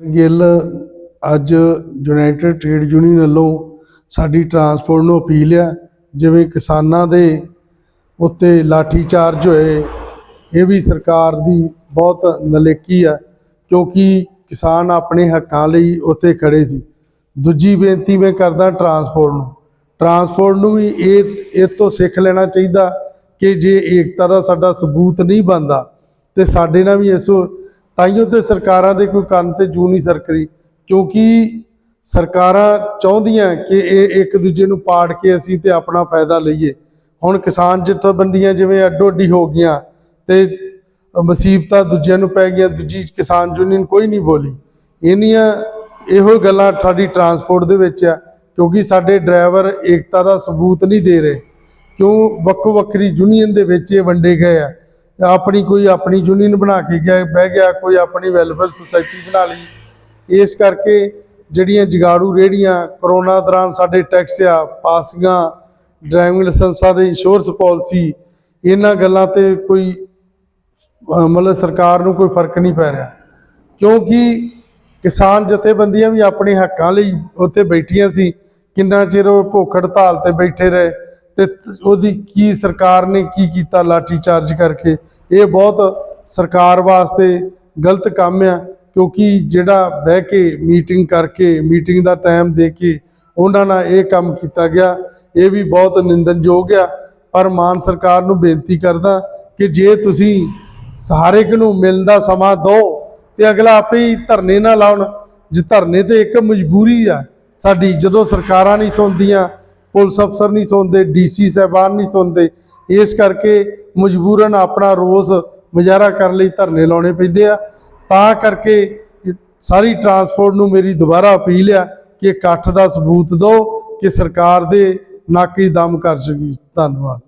ਗਿੱਲ, ਅੱਜ United trade union ਵੱਲੋਂ ਸਾਡੀ ਟਰਾਂਸਪੋਰਟ ਨੂੰ ਅਪੀਲ ਆ ਜਿਵੇਂ ਕਿਸਾਨਾਂ ਦੇ ਉੱਤੇ ਲਾਠੀ ਚਾਰਜ ਹੋਏ, ਇਹ ਵੀ ਸਰਕਾਰ ਦੀ ਬਹੁਤ ਨਲੇਕੀ ਆ ਕਿਉਂਕਿ ਕਿਸਾਨ ਆਪਣੇ ਹੱਕਾਂ ਲਈ ਉੱਥੇ ਖੜੇ ਸੀ। ਦੂਜੀ ਬੇਨਤੀ ਮੈਂ ਕਰਦਾ ਟਰਾਂਸਪੋਰਟ ਨੂੰ। ਟਰਾਂਸਪੋਰਟ ਨੂੰ ਵੀ ਇਹ ਇਹ ਤੋਂ ਸਿੱਖ ਲੈਣਾ ਚਾਹੀਦਾ ਕਿ ਜੇ ਏਕਤਾ ਦਾ ਸਾਡਾ ਸਬੂਤ ਨਹੀਂ ਬਣਦਾ, ਤੇ ਸਾਡੇ ਨਾਲ ਵੀ ਇਸ ਤਾਈਓ ਤੇ ਸਰਕਾਰਾਂ ਦੇ ਕੋਈ ਕੰਨ ਤੇ ਜੂ ਨਹੀਂ ਸਰਕਰੀ ਕਿਉਂਕਿ ਸਰਕਾਰਾਂ ਚਾਹੁੰਦੀਆਂ ਕਿ ਇਹ ਇੱਕ ਦੂਜੇ ਨੂੰ ਪਾੜ ਕੇ ਅਸੀਂ ਤੇ ਆਪਣਾ ਫਾਇਦਾ ਲਈਏ। ਹੁਣ ਕਿਸਾਨ ਜਥੇਬੰਦੀਆਂ ਜਿਵੇਂ ਅੱਡੋ ਅੱਡੀ ਹੋ ਗਈਆਂ ਤੇ ਮੁਸੀਬਤਾਂ ਦੂਜਿਆਂ ਨੂੰ ਪੈ ਗਈਆਂ, ਦੂਜੀ ਕਿਸਾਨ ਯੂਨੀਅਨ ਕੋਈ ਨਹੀਂ ਬੋਲੀ। ਇਹਨੀਆਂ ਇਹੋ ਗੱਲਾਂ ਸਾਡੀ ਟਰਾਂਸਪੋਰਟ ਦੇ ਵਿੱਚ ਆ, ਕਿਉਂਕਿ ਸਾਡੇ ਡਰਾਈਵਰ ਏਕਤਾ ਦਾ ਸਬੂਤ ਨਹੀਂ ਦੇ ਰਹੇ। ਕਿਉਂ ਵੱਖੋ ਵੱਖਰੀ ਯੂਨੀਅਨ ਦੇ ਵਿੱਚ ਇਹ ਵੰਡੇ ਗਏ ਆ? ਆਪਣੀ ਕੋਈ ਆਪਣੀ ਯੂਨੀਅਨ ਬਣਾ ਕੇ ਗਿਆ, ਬਹਿ ਗਿਆ, ਕੋਈ ਆਪਣੀ ਵੈਲਫੇਅਰ ਸੁਸਾਇਟੀ ਬਣਾ ਲਈ। ਇਸ ਕਰਕੇ ਜਿਹੜੀਆਂ ਜਗਾੜੂ ਰੇੜੀਆਂ ਕਰੋਨਾ ਦੌਰਾਨ ਸਾਡੇ ਟੈਕਸ ਆ ਪਾਸੀਆਂ ਡਰਾਈਵਿੰਗ ਲਾਇਸੈਂਸਾਂ ਦੇ ਇੰਸ਼ੋਰੈਂਸ ਪਾਲਿਸੀ, ਇਹਨਾਂ ਗੱਲਾਂ ਤੇ ਕੋਈ ਮਤਲਬ ਸਰਕਾਰ ਨੂੰ ਕੋਈ ਫ਼ਰਕ ਨਹੀਂ ਪੈ ਰਿਹਾ। ਕਿਉਂਕਿ ਕਿਸਾਨ ਜਥੇਬੰਦੀਆਂ ਵੀ ਆਪਣੇ ਹੱਕਾਂ ਲਈ ਉੱਥੇ ਬੈਠੀਆਂ ਸੀ, ਕਿੰਨਾ ਚਿਰ ਉਹ ਭੁੱਖ ਹੜਤਾਲ ਤੇ ਬੈਠੇ ਰਹੇ। ਤੇ ਉਹਦੀ ਕੀ ਸਰਕਾਰ ਨੇ ਕੀ ਕੀਤਾ ਲਾਠੀ ਚਾਰਜ ਕਰਕੇ? ਇਹ ਬਹੁਤ ਸਰਕਾਰ ਵਾਸਤੇ ਗਲਤ ਕੰਮ ਆ, ਕਿਉਂਕਿ ਜਿਹੜਾ ਬਹਿ ਕੇ ਮੀਟਿੰਗ ਕਰਕੇ, ਮੀਟਿੰਗ ਦਾ ਟਾਈਮ ਦੇ ਕੇ ਉਹਨਾਂ ਨਾਲ ਇਹ ਕੰਮ ਕੀਤਾ ਗਿਆ, ਇਹ ਵੀ ਬਹੁਤ ਨਿੰਦਨਯੋਗ ਆ। ਪਰ ਮਾਨ ਸਰਕਾਰ ਨੂੰ ਬੇਨਤੀ ਕਰਦਾ ਕਿ ਜੇ ਤੁਸੀਂ ਸਾਰੇ ਇੱਕ ਨੂੰ ਮਿਲਣ ਦਾ ਸਮਾਂ ਦਿਓ ਤੇ ਅਗਲਾ ਆਪੇ ਹੀ ਧਰਨੇ ਨਾ ਲਾਉਣ, ਜੇ ਧਰਨੇ ਤੇ ਇੱਕ ਮਜਬੂਰੀ ਆ, ਸਾਡੀ ਜਦੋਂ ਸਰਕਾਰਾਂ ਨਹੀਂ ਸੁਣਦੀਆਂ ਪੁਲਿਸ ਅਫਸਰ ਨਹੀਂ ਸੁਣਦੇ, ਡੀਸੀ ਸਾਹਿਬਾਨ ਨਹੀਂ ਸੁਣਦੇ। ਇਸ ਕਰਕੇ ਮਜਬੂਰਨ ਆਪਣਾ ਰੋਸ ਮੁਜ਼ਾਹਰਾ ਕਰਨ ਲਈ ਧਰਨੇ ਲਾਉਣੇ ਪੈਂਦੇ ਆ। ਤਾਂ ਕਰਕੇ ਸਾਰੀ ਟਰਾਂਸਪੋਰਟ ਨੂੰ ਮੇਰੀ ਦੁਬਾਰਾ ਅਪੀਲ ਆ ਕਿ ਇਕੱਠ ਦਾ ਸਬੂਤ ਦਿਓ ਕਿ ਸਰਕਾਰ ਦੇ ਨਾਕੀ ਦਮ ਕਰ ਸਕੀ। ਧੰਨਵਾਦ।